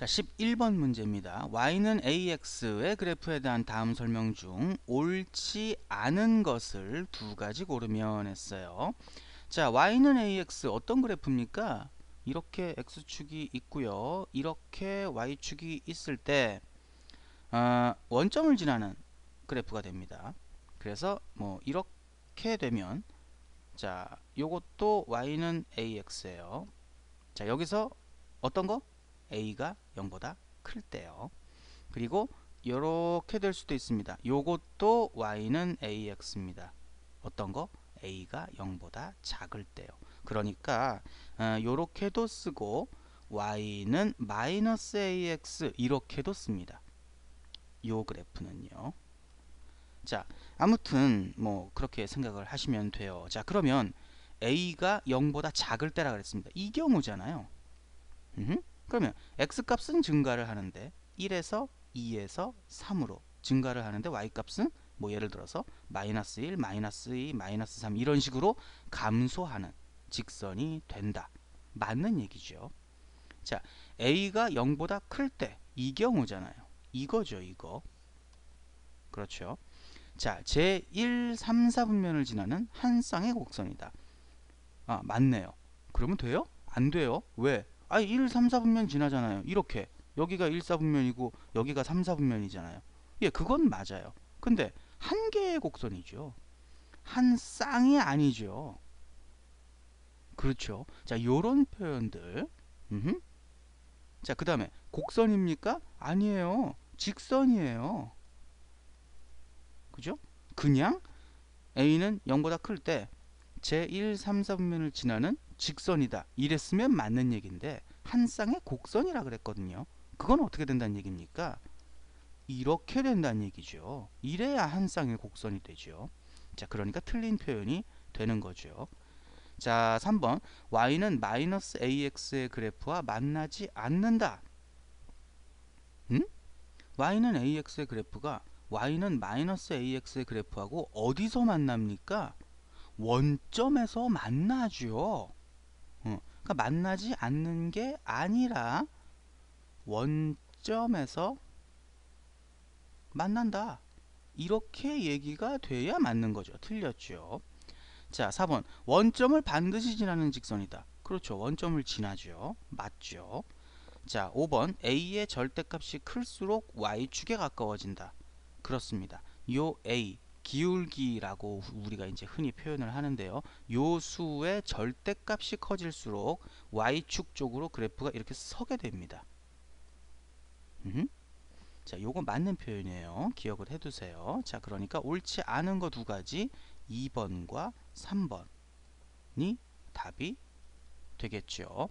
자, 11번 문제입니다. y는 ax의 그래프에 대한 다음 설명 중 옳지 않은 것을 두 가지 고르면 했어요. 자, y는 ax 어떤 그래프입니까? 이렇게 x축이 있고요. 이렇게 y축이 있을 때 어, 원점을 지나는 그래프가 됩니다. 그래서 뭐 이렇게 되면 자, 요것도 y는 ax예요. 자, 여기서 어떤 거? A가 0보다 클 때요. 그리고 이렇게 될 수도 있습니다. 요것도 y는 ax입니다. 어떤 거? a가 0보다 작을 때요. 그러니까 어, 쓰고 y는 마이너스 ax 이렇게도 씁니다. 요 그래프는요. 자, 아무튼 뭐 그렇게 생각을 하시면 돼요. 자, 그러면 a가 0보다 작을 때라 그랬습니다. 이 경우잖아요. 음흠. 그러면 x값은 증가를 하는데 1에서 2에서 3으로 증가를 하는데 y값은 뭐 예를 들어서 마이너스 1, 마이너스 2, 마이너스 3 이런 식으로 감소하는 직선이 된다. 맞는 얘기죠. 자, a가 0보다 클 때 이 경우잖아요. 이거죠, 이거. 그렇죠. 자, 제 1, 3, 4분면을 지나는 한 쌍의 곡선이다. 아, 맞네요. 그러면 돼요? 안 돼요. 왜? 아니 1, 3, 4분면 지나잖아요. 이렇게 여기가 1, 4분면이고 여기가 3, 4분면이잖아요. 예, 그건 맞아요. 근데 한 개의 곡선이죠. 한 쌍이 아니죠. 그렇죠. 자, 요런 표현들. 음흠. 자, 그 다음에 곡선입니까? 아니에요. 직선이에요. 그죠? 그냥 A는 0보다 클 때 제1, 3, 4분면을 지나는 직선이다. 이랬으면 맞는 얘기인데 한 쌍의 곡선이라 그랬거든요. 그건 어떻게 된다는 얘기입니까? 이렇게 된다는 얘기죠. 이래야 한 쌍의 곡선이 되죠. 자, 그러니까 틀린 표현이 되는 거죠. 자, 3번 y는 마이너스 ax의 그래프와 만나지 않는다. 음? y는 ax의 그래프가 y는 마이너스 ax의 그래프하고 어디서 만납니까? 원점에서 만나죠. 어, 그러니까 만나지 않는 게 아니라 원점에서 만난다. 이렇게 얘기가 돼야 맞는 거죠. 틀렸죠. 자, 4번. 원점을 반드시 지나는 직선이다. 그렇죠. 원점을 지나죠. 맞죠. 자, 5번. a의 절대값이 클수록 y축에 가까워진다. 그렇습니다. 요 a 기울기라고 우리가 이제 흔히 표현을 하는데요. 요 수의 절대값이 커질수록 y축 쪽으로 그래프가 이렇게 서게 됩니다. 음. 자, 요거 맞는 표현이에요. 기억을 해두세요. 자, 그러니까 옳지 않은 거 두 가지 2번과 3번이 답이 되겠죠.